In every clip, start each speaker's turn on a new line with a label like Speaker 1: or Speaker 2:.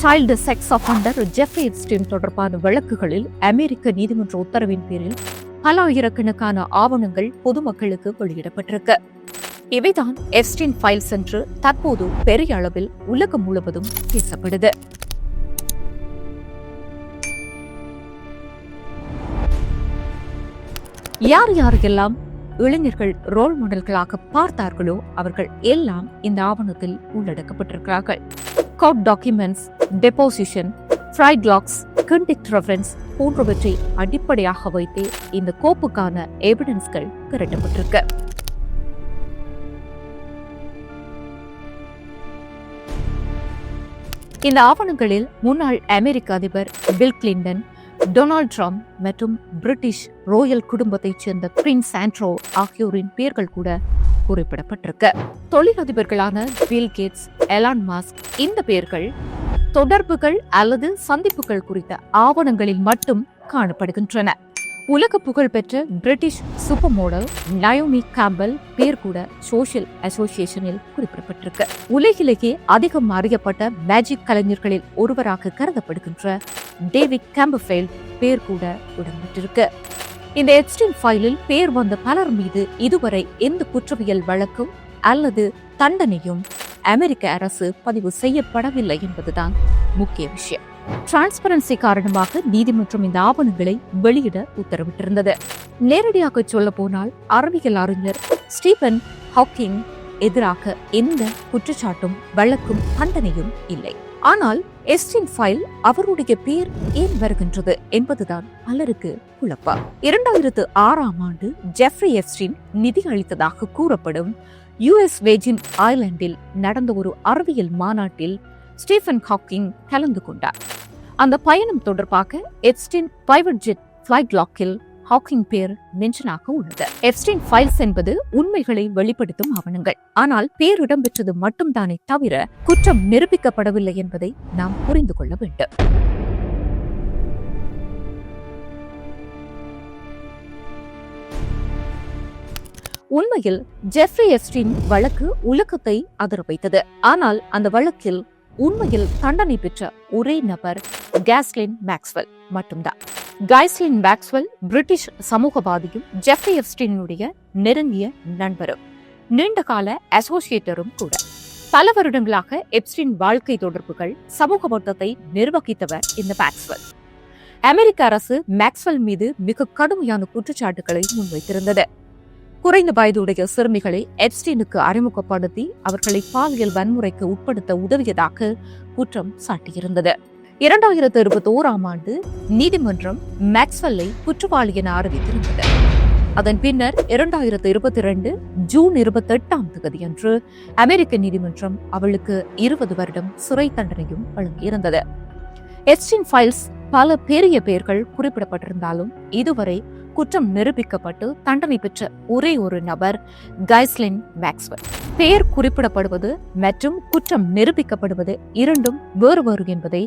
Speaker 1: Child sex offender Jeffrey Epstein தொடர்பான வழக்குகளில் அமெரிக்க நீதிமன்ற உத்தரவின் பேரில் பல ஆயிரக்கணக்கான ஆவணங்கள் பொதுமக்களுக்கு வெளியிடப்பட்டிருக்கு. இவைதான் எப்ஸ்டீன் ஃபைல்ஸ் என்று தற்போது பெரிய அளவில் உலகம் முழுவதும் பேசப்படுது. யார் யாருக்கெல்லாம் இளைஞர்கள் ரோல் மாடல்களாக பார்த்தார்களோ அவர்கள் எல்லாம் இந்த ஆவணத்தில் உள்ளடக்கப்பட்டிருக்கிறார்கள். Court documents deposition flight logs contact reference போன்றவற்றை அடிப்படையாக வைத்து இந்த கோப்புக்கான எவிடன்ஸ்கள் திரட்டப்பட்டிருக்கு. இந்த ஆவணங்களில் முன்னாள் அமெரிக்க அதிபர் பில் கிளின்டன் டொனால்ட் ட்ரம்ப் மற்றும் பிரிட்டிஷ் ரோயல் குடும்பத்தைச் சேர்ந்த பிரின்ஸ் ஆண்ட்ரோ ஆகியோரின் பெயர்கள் கூட குறிப்பிடப்பட்டிருக்கு. தொழிலதிபர்களான பில் கேட்ஸ் எலான் மாஸ்க் இந்த பெயர்கள் தொடர்புகள் அல்லது சந்திப்புகள் குறித்த ஆவணங்களில் மட்டும் காணப்படுகின்றன. உலக புகழ்பெற்ற British super model Naomi Campbell பேர் கூட சோஷியல் அசோசியேஷனில் குறிப்பிடப்பட்டிருக்கு. உலகிலேயே அதிகம் அறியப்பட்ட மேஜிக் கலைஞர்களில் ஒருவராக கருதப்படுகின்ற டேவிட் கேம்பஃபெயில் பேர் கூட இடம்பெற்றிருக்கு. இந்த எக்ஸ்டின் ஃபைலில் பேர் வந்த பலர் மீது இதுவரை எந்த குற்றவியல் வழக்கும் அல்லது தண்டனையும் அமெரிக்க அரசு பதிவு செய்யப்படவில்லை என்பதுதான் முக்கிய விஷயம். டிரான்ஸ்பரன்சி காரணமாக நீதிமன்றம் இந்த ஆவணங்களை வெளியிட உத்தரவிட்டிருந்தது. நேரடியாக சொல்ல போனால் அறிவியல் அறிஞர் ஸ்டீபன் ஹாக்கிங் எதிராக எந்த குற்றச்சாட்டும் வழக்கும் தண்டனையும் இல்லை. ஆனால் எஸ்டின் ஃபைல் அவருடைய பேர் ஏன் வருகின்றது என்பதுதான் பலருக்கு குழப்பம். இரண்டாயிரத்து ஆறாம் ஆண்டு ஜெஃப்ரி எஸ்டின் நிதி அளித்ததாக கூறப்படும் யுஎஸ் வேஜின் ஐலாண்டில் நடந்த ஒரு அறிவியல் மாநாட்டில் ஸ்டீஃபன் ஹாக்கிங் கலந்து கொண்டார். அந்த பயணம் தொடர்பாக எஸ்டின் பிரைவேட் ஜெட் ஃபிளைட் லாக்கில் ஹாக்கிங் பேர் மென்ஷனாக உள்ளது. எப்ஸ்டைன் ஃபைல்ஸ் என்பது உண்மைகளை வெளிப்படுத்தும் ஆவணங்கள். ஆனால் பேர் இடம்பெற்றது மட்டும்தானே தவிர குற்றம் நிரூபிக்கப்படவில்லை என்பதை நாம் புரிந்து கொள்ள வேண்டும். உண்மையில் ஜெஃப்ரி எஸ்டின் வழக்கு உலகத்தை அதிர வைத்தது. ஆனால் அந்த வழக்கில் உண்மையில் தண்டனை பெற்ற ஒரே நபர் கேஸ்லின் மேக்ஸ்வெல் மட்டும்தான். கைஸ்லின் மேக்ஸ்வெல் பிரிட்டிஷ் சமூகவாதியும் ஜெஃப்ரி எப்ஸ்டீனுடைய நெருங்கிய நண்பரும் நீண்டகால அசோசியேட்டரும் கூட. பல வருடங்களாக எப்ஸ்டின் வாழ்க்கை தொடர்புகள் சமூக மொத்தத்தை நிர்வகித்தவர் இந்த மேக்ஸ்வெல். அமெரிக்க அரசு மேக்ஸ்வெல் மீது மிக கடுமையான குற்றச்சாட்டுகளை முன்வைத்திருந்தது. குறைந்த வயதுடைய சிறுமிகளை எப்ஸ்டீனுக்கு அறிமுகப்படுத்தி அவர்களை பாலியல் வன்முறைக்கு உட்படுத்த உதவியதாக குற்றம் சாட்டியிருந்தது. இரண்டாயிரத்து இருபத்தி ஓராம் ஆண்டு நீதிமன்றம் மேக்ஸ்வெல்லை குற்றவாளி என அறிவித்திருந்தது. அதன் பின்னர் இரண்டாயிரத்து இருபத்தி ரெண்டு ஜூன் இருபத்தி எட்டாம் தேதியன்று அமெரிக்க நீதிமன்றம் அவளுக்கு இருபது வருடம் சிறை தண்டனையும் வழங்கியிருந்தது. எஸ்டின் ஃபைல்ஸ் பல பெரிய பெயர்கள் குறிப்பிடப்பட்டிருந்தாலும் இதுவரை குற்றம் நிரூபிக்கப்பட்டு தண்டனை பெற்ற ஒரே ஒரு நபர் கைஸ்லின் மேக்ஸ்வெல். பெயர் குறிப்பிடப்படுவது மற்றும் குற்றம் நிரூபிக்கப்படுவது இரண்டும் வேறு வேறு என்பதை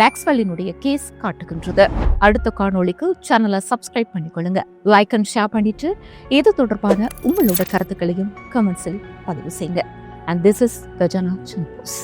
Speaker 1: மேக்ஸ்வெல்லினுடைய கேஸ் காட்டுகின்றது. அடுத்த காணொளிக்கு சேனலை சப்ஸ்கிரைப் பண்ணிக்கொள்ளுங்க. லைக் அண்ட் ஷேர் பண்ணிட்டு இது தொடர்பான உங்களோட கருத்துக்களையும் கமெண்ட்ஸில் பதிவு செய்யுங்க. அண்ட் திஸ் இஸ் கஜானா சந்தோஷ்